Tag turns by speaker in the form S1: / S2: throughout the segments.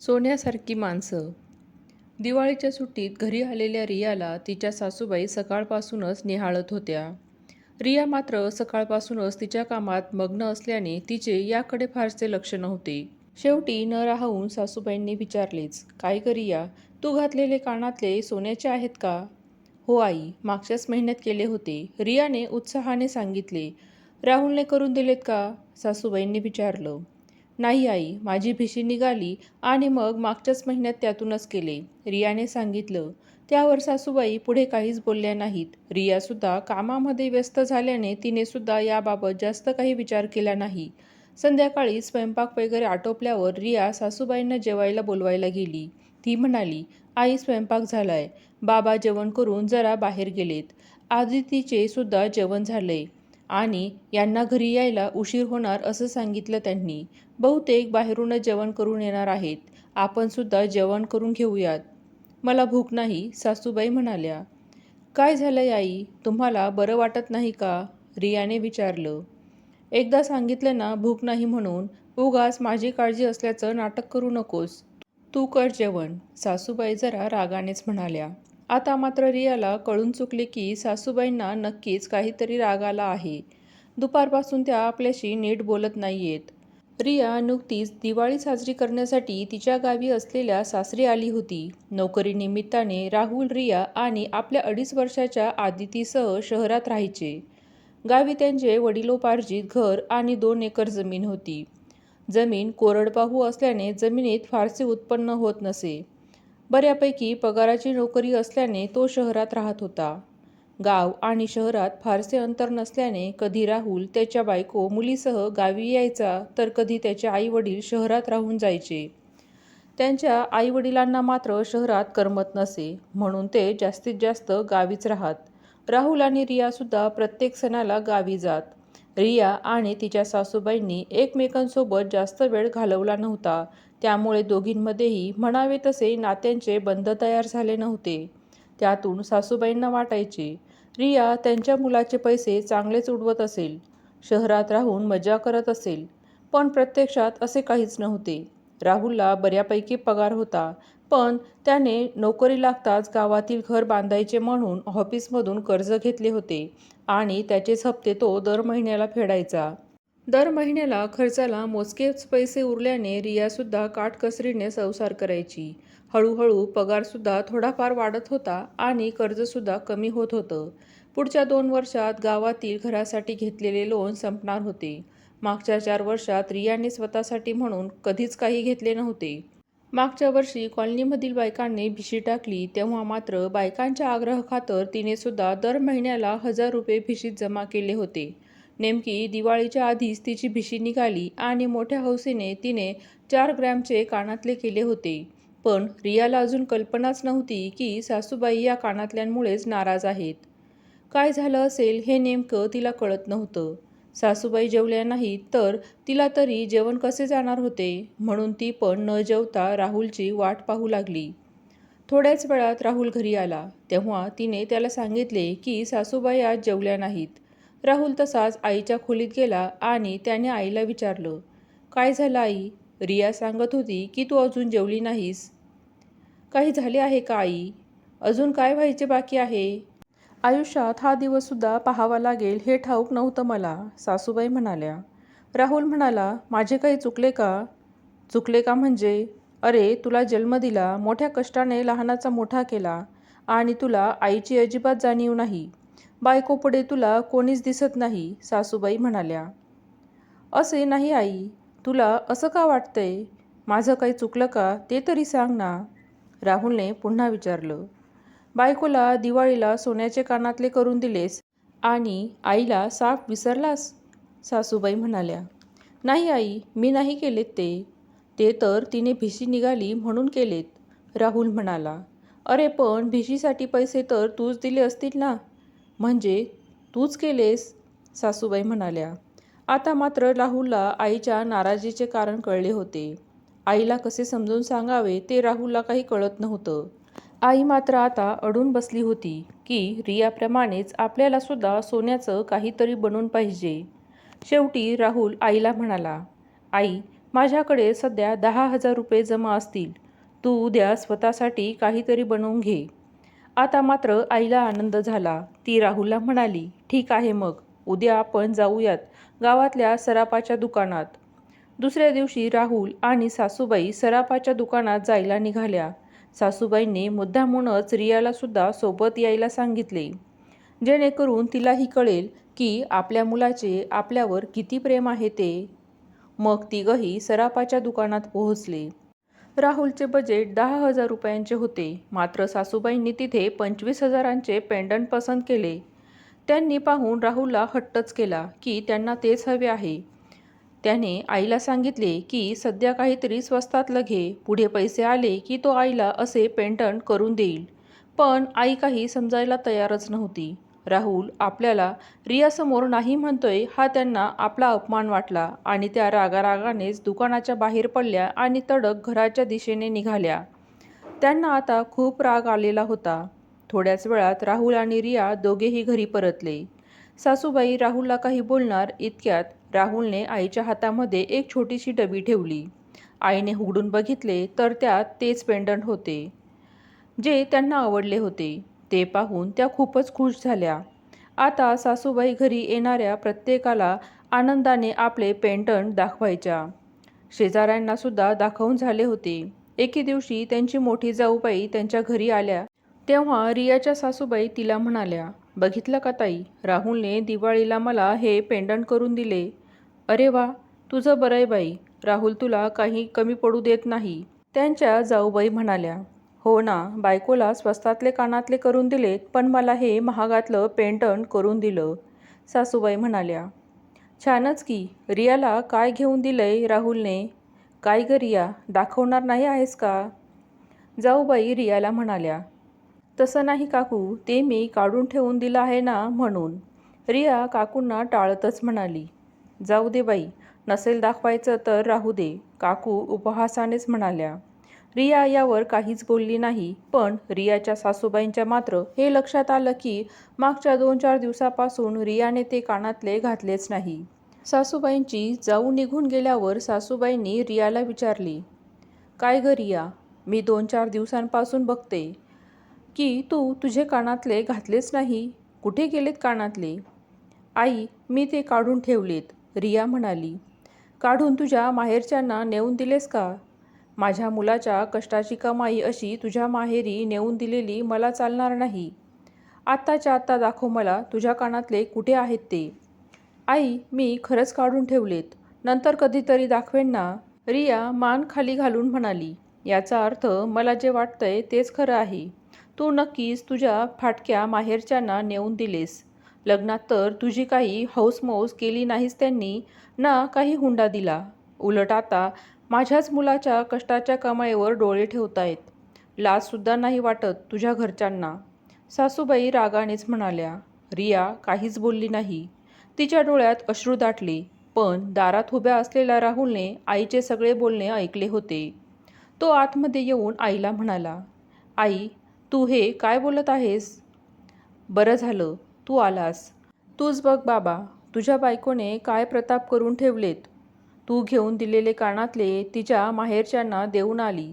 S1: सोन्यासारखी माणसं. दिवाळीच्या सुट्टीत घरी आलेल्या रियाला तिच्या सासूबाई सकाळपासूनच निहाळत होत्या. रिया मात्र सकाळपासूनच तिच्या कामात मग्न असल्याने तिचे याकडे फारसे लक्ष नव्हते. शेवटी न राहून सासूबाईंनी विचारलेच काय करिया तू घातलेले कानातले सोन्याचे आहेत का? हो आई मागच्याच महिन्यात केले होते. रियाने उत्साहाने सांगितले राहुलने करून दिलेत का? सासूबाईंनी विचारलं. नाही आई माझी भिशी निघाली आणि मग मागच्याच महिन्यात त्यातूनच केले. रियाने सांगितलं त्यावर सासूबाई पुढे काहीच बोलल्या नाहीत. रियासुद्धा कामामध्ये व्यस्त झाल्याने तिनेसुद्धा याबाबत जास्त काही विचार केला नाही. संध्याकाळी स्वयंपाक वगैरे आटोपल्यावर रिया सासूबाईंना जेवायला बोलवायला गेली. ती म्हणाली आई स्वयंपाक झालाय. बाबा जेवण करून जरा बाहेर गेलेत. आदितीचे सुद्धा जेवण झालंय. आणि यांना घरी यायला उशीर होणार असं सांगितलं त्यांनी. बहुतेक बाहेरूनच जेवण करून येणार आहेत. आपणसुद्धा जेवण करून घेऊयात. मला भूक नाही सासूबाई म्हणाल्या. काय झालंय आई? तुम्हाला बरं वाटत नाही का? रियाने विचारलं. एकदा सांगितलं ना भूक नाही म्हणून. उगाच माझी काळजी असल्याचं नाटक करू नकोस. तू कर जेवण. सासूबाई जरा रागानेच म्हणाल्या. आता मात्र रियाला कळून चुकले की सासूबाईंना नक्कीच काहीतरी राग आला आहे. दुपारपासून त्या आपल्याशी नीट बोलत नाहीयेत. रिया नुकतीच दिवाळी साजरी करण्यासाठी तिच्या गावी असलेल्या सासरी आली होती. नोकरीनिमित्ताने राहुल रिया आणि आपल्या अडीच वर्षाच्या आदितीसह शहरात राहायचे. गावी त्यांचे वडिलोपार्जित घर आणि दोन एकर जमीन होती. जमीन कोरडपाहू असल्याने जमिनीत फारसे उत्पन्न होत नसे. बऱ्यापैकी पगाराची नोकरी असल्याने तो शहरात राहत होता. गाव आणि शहरात फारसे अंतर नसल्याने कधी राहुल त्याच्या बायको मुलीसह गावी यायचा तर कधी त्याचे आईवडील शहरात राहून जायचे. त्यांच्या आईवडिलांना मात्र शहरात करमत नसे म्हणून ते जास्तीत जास्त गावीच राहत. राहुल आणि रियासुद्धा प्रत्येक सणाला गावी जात. रिया आणि तिच्या सासूबाईंनी एकमेकांसोबत जास्त वेळ घालवला नव्हता. त्यामुळे दोघींमध्येही म्हणावे तसे नात्यांचे बंध तयार झाले नव्हते. त्यातून सासूबाईंना वाटायचे रिया त्यांच्या मुलाचे पैसे चांगलेच उडवत असेल शहरात राहून मजा करत असेल पण प्रत्यक्षात असे काहीच नव्हते. राहुलला बऱ्यापैकी पगार होता पण त्याने नोकरी लागताच गावातील घर बांधायचे म्हणून ऑफिसमधून कर्ज घेतले होते आणि त्याचेच हप्ते तो दर महिन्याला फेडायचा. दर महिन्याला खर्चाला मोजकेच पैसे उरल्याने रियासुद्धा काटकसरीने संसार करायची. हळूहळू पगारसुद्धा थोडाफार वाढत होता आणि कर्जसुद्धा कमी होत होतं. पुढच्या दोन वर्षात गावातील घरासाठी घेतलेले लोन संपणार होते. मागच्या चार वर्षात रियाने स्वतःसाठी म्हणून कधीच काही घेतले नव्हते. मागच्या वर्षी कॉलनीमधील बायकांनी भिशी टाकली तेव्हा मात्र बायकांच्या आग्रहखातर तिने सुद्धा दर महिन्याला हजार रुपये भिशीत जमा केले होते. नेमकी दिवाळीच्या आधीच तिची भिशी निघाली आणि मोठ्या हौसेने तिने चार ग्रॅमचे कानातले केले होते. पण रियाला अजून कल्पनाच नव्हती की सासूबाई या कानातल्यांमुळेच नाराज आहेत. काय झालं असेल हे नेमकं तिला कळत नव्हतं. सासूबाई जेवल्या नाहीत तर तिला तरी जेवण कसे जाणार होते? म्हणून ती पण न जेवता राहुलची वाट पाहू लागली. थोड्याच वेळात राहुल घरी आला. तेव्हा तिने त्याला सांगितले की सासूबाई आज जेवल्या नाहीत. राहुल तसाच आईच्या खोलीत गेला आणि त्याने आईला विचारलं काय झालं आई? रिया सांगत होती की तू अजून जेवली नाहीस. काही झाले आहे का आई? अजून काय व्हायचे बाकी आहे? आयुष्यात हा दिवससुद्धा पाहावा लागेल हे ठाऊक नव्हतं मला सासूबाई म्हणाल्या. राहुल म्हणाला माझे काही चुकले का? चुकले का म्हणजे? अरे तुला जन्म दिला मोठ्या कष्टाने लहानाचा मोठा केला आणि तुला आईची अजिबात जाणीव नाही. बायकोपुढे तुला कोणीच दिसत नाही सासूबाई म्हणाल्या. असे नाही आई तुला असं का वाटतंय? माझं काही चुकलं का? ते तरी सांग ना. राहुलने पुन्हा विचारलं. बायकोला दिवाळीला सोन्याचे कानातले करून दिलेस आणि आईला साप विसरलास? सासूबाई म्हणाल्या. नाही आई मी नाही केलेत ते. ते तर तिने भिशी निघाली म्हणून केलेत राहुल म्हणाला. अरे पण भिशीसाठी पैसे तर तूच दिले असतील ना? म्हणजे तूच केलेस? सासूबाई म्हणाल्या. आता मात्र राहुलला आईच्या नाराजीचे कारण कळले होते. आईला कसे समजून सांगावे ते राहुलला काही कळत नव्हतं. आई मात्र आता अडून बसली होती की रियाप्रमाणेच आपल्यालासुद्धा सोन्याचं काहीतरी बनून पाहिजे. शेवटी राहुल आईला म्हणाला आई माझ्याकडे सध्या दहा हजार रुपये जमा असतील. तू उद्या स्वतःसाठी काहीतरी बनवून घे. आता मात्र आईला आनंद झाला. ती राहुलला म्हणाली ठीक आहे मग उद्या आपण जाऊयात गावातल्या सरापाच्या दुकानात. दुसऱ्या दिवशी राहुल आणि सासूबाई सरापाच्या दुकानात जायला निघाल्या. सासूबाईंनी मुद्दामूनच रियालासुद्धा सोबत यायला सांगितले. जेणेकरून तिलाही कळेल की आपल्या मुलाचे आपल्यावर किती प्रेम आहे ते. मग तिघही सरापाच्या दुकानात पोहोचले. राहुलचे बजेट दहा हजार रुपयांचे होते. मात्र सासूबाईंनी तिथे पंचवीस हजारांचे पेंडंट पसंत केले. त्यांनी पाहून राहुलला हट्टच केला की त्यांना तेच हवे आहे. त्याने आईला सांगितले की सध्या काहीतरी स्वस्तातलं घे पुढे पैसे आले की तो आईला असे पेंटंट करून देईल. पण आई काही समजायला तयारच नव्हती. राहुल आपल्याला रियासमोर नाही म्हणतोय हा त्यांना आपला अपमान वाटला आणि त्या रागारागानेच दुकानाच्या बाहेर पडल्या आणि तडक घराच्या दिशेने निघाल्या. त्यांना आता खूप राग आलेला होता. थोड्याच वेळात राहुल आणि रिया दोघेही घरी परतले. सासूबाई राहुलला काही बोलणार इतक्यात राहुलने आईच्या हातामध्ये एक छोटीशी डबी ठेवली. आईने उघडून बघितले तर त्यात तेच पेंडंट होते जे त्यांना आवडले होते. ते पाहून त्या खूपच खुश झाल्या. आता सासूबाई घरी येणाऱ्या प्रत्येकाला आनंदाने आपले पेंडंट दाखवायच्या. शेजाऱ्यांनासुद्धा दाखवून झाले होते. एके दिवशी त्यांची मोठी जाऊबाई त्यांच्या घरी आल्या. तेव्हा रियाच्या सासूबाई तिला म्हणाल्या बघितलं का ताई? राहुलने दिवाळीला मला हे पेंडंट करून दिले. अरे वा तुझं बरं आहे बाई. राहुल तुला काही कमी पडू देत नाही. त्यांच्या जाऊबाई म्हणाल्या हो ना बायकोला स्वस्तातले कानातले करून दिलेत पण मला हे महागातलं पेंटंट करून दिलं. सासूबाई म्हणाल्या छानच की. रियाला काय घेऊन दिलंय राहुलने? काय ग रिया दाखवणार नाही आहेस का? जाऊबाई रियाला म्हणाल्या तसं नाही काकू ते मी काढून ठेवून दिलं आहे ना म्हणून. रिया काकूंना टाळतच म्हणाली जाऊ दे बाई नसेल दाखवायचं तर राहू दे काकू उपहासानेच म्हणाल्या. रिया यावर काहीच बोलली नाही पण रियाच्या सासूबाईंच्या मात्र हे लक्षात आलं की मागच्या दोन चार दिवसापासून रियाने ते कानातले घातलेच नाही. सासूबाईंची जाऊ निघून गेल्यावर सासूबाईंनी रियाला विचारली काय ग रिया मी दोन चार दिवसांपासून बघते की तू तुझे कानातले घातलेच नाही कुठे गेलेत कानातले? आई मी ते काढून ठेवलेत. रिया म्हणाली काढून तुझ्या माहेरच्यांना नेऊन दिलेस का? माझ्या मुलाच्या कष्टाची कमाई अशी तुझ्या माहेरी नेऊन दिलेली मला चालणार नाही. आत्ताच्या आत्ता दाखव मला तुझ्या कानातले कुठे आहेत ते. आई मी खरंच काढून ठेवलेत. नंतर कधीतरी दाखवेन ना. रिया मान खाली घालून म्हणाली याचा अर्थ मला जे वाटतंय तेच खरं आहे. तू नक्कीच तुझ्या फाटक्या माहेरच्यांना नेऊन दिलेस. लग्नात तर तुझी काही हौसमौस केली नाहीस त्यांनी ना काही हुंडा दिला. उलट आता माझ्याच मुलाच्या कष्टाच्या कमाईवर डोळे ठेवतायत. लाजसुद्धा नाही वाटत तुझ्या घरच्यांना. सासूबाई रागानेच म्हणाल्या रिया काहीच बोलली नाही. तिच्या डोळ्यात अश्रू दाटले पण दारात उभ्या असलेल्या राहुलने आईचे सगळे बोलणे ऐकले होते. तो आतमध्ये येऊन आईला म्हणाला आई तू हे काय बोलत आहेस? बरं झालं. तू आलास. तूच बघ बाबा तुझ्या बायकोने काय प्रताप करून ठेवलेत? तू घेऊन दिलेले कानातले तिच्या माहेरच्यांना देऊन आली.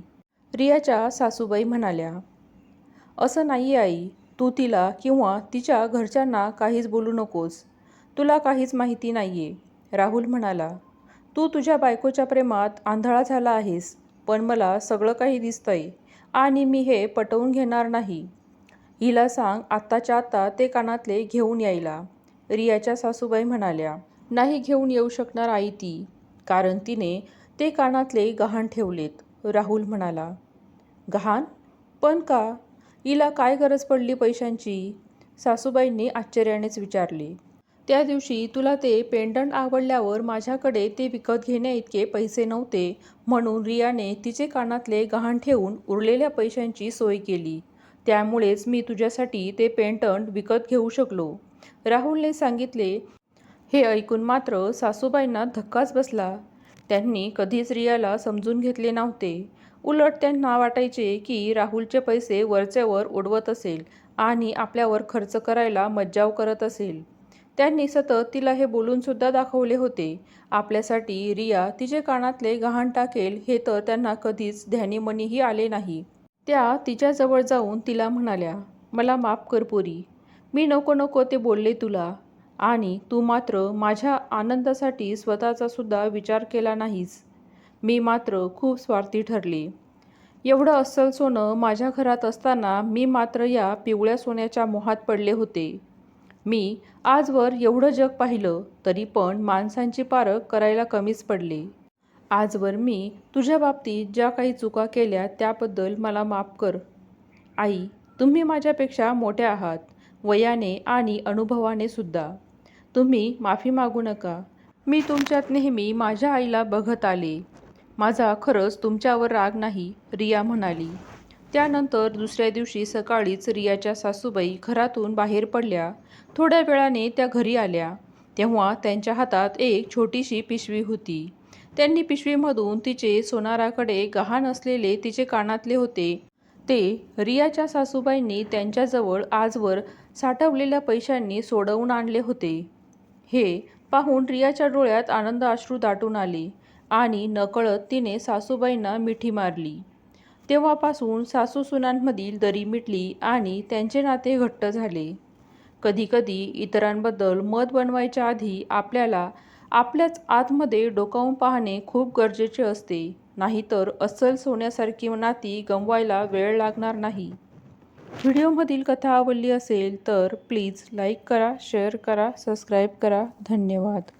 S1: रियाच्या सासूबाई म्हणाल्या असं नाही आई तू तिला किंवा तिच्या घरच्यांना काहीच बोलू नकोस. तुला काहीच माहिती नाही आहे राहुल म्हणाला तू तुझ्या बायकोच्या प्रेमात आंधळा झाला आहेस पण मला सगळं काही दिसतंय आणि मी हे पटवून घेणार नाही. हिला सांग आत्ताच्या आत्ता ते कानातले घेऊन यायला. रियाच्या सासूबाई म्हणाल्या नाही घेऊन येऊ शकणार आई ती. कारण तिने ते कानातले गहाण ठेवलेत. राहुल म्हणाला गहाण? पण का? हिला काय गरज पडली पैशांची? सासूबाईंनी आश्चर्यानेच विचारले त्या दिवशी तुला ते पेंडंट आवडल्यावर माझ्याकडे ते विकत घेण्याइतके पैसे नव्हते म्हणून रियाने तिचे कानातले गहाण ठेवून उरलेल्या पैशांची सोय केली. त्यामुळेच मी तुझ्यासाठी ते पेंटंट विकत घेऊ शकलो. राहुलने सांगितले हे ऐकून मात्र सासूबाईंना धक्काच बसला. त्यांनी कधीच रियाला समजून घेतले नव्हते. उलट त्यांना वाटायचे की राहुलचे पैसे वरच्यावर उडवत असेल आणि आपल्यावर खर्च करायला मज्जाव करत असेल. त्यांनी सतत तिला हे बोलूनसुद्धा दाखवले होते. आपल्यासाठी रिया तिचे कानातले गहाण टाकेल हे तर त्यांना कधीच ध्यानीमनीही आले नाही. त्या तिच्याजवळ जाऊन तिला म्हणाल्या मला माफ कर पोरी. मी नको नको ते बोलले तुला. आणि तू मात्र माझ्या आनंदासाठी स्वतःचा सुद्धा विचार केला नाहीस. मी मात्र खूप स्वार्थी ठरले. एवढं अस्सल सोनं माझ्या घरात असताना मी मात्र या पिवळ्या सोन्याच्या मोहात पडले होते. मी आजवर एवढं जग पाहिलं तरी पण माणसांची पारख करायला कमीच पडले. आजवर मी तुझ्या बाबतीत ज्या काही चुका केल्या त्याबद्दल मला माफ कर. आई तुम्ही माझ्यापेक्षा मोठ्या आहात वयाने आणि अनुभवाने सुद्धा. तुम्ही माफी मागू नका. मी तुमच्यात नेहमी माझ्या आईला बघत आले. माझा खरंच तुमच्यावर राग नाही रिया म्हणाली. त्यानंतर दुसऱ्या दिवशी सकाळीच रियाच्या सासूबाई घरातून बाहेर पडल्या. थोड्या वेळाने त्या घरी आल्या. तेव्हा त्यांच्या हातात एक छोटीशी पिशवी होती. त्यांनी पिशवीमधून तिचे सोनाराकडे गहाण असलेले तिचे कानातले होते. ते रियाच्या सासूबाईंनी त्यांच्याजवळ आजवर साठवलेल्या पैशांनी सोडवून आणले होते. हे पाहून रियाच्या डोळ्यात आनंद अश्रू दाटून आले आणि नकळत तिने सासूबाईंना मिठी मारली. तेव्हापासून सासू सुनांमधील दरी मिटली आणि त्यांचे नाते घट्ट झाले. कधीकधी इतरांबद्दल मत बनवायच्या आधी आपल्याला आपल्याच आतमध्ये डोकावून पाहणे खूप गरजेचे असते. नाहीतर अस्सल सोन्यासारखी नाती गमवायला वेळ लागणार नाही. व्हिडिओमधील कथा आवडली असेल तर प्लीज लाईक करा शेअर करा सबस्क्राईब करा. धन्यवाद.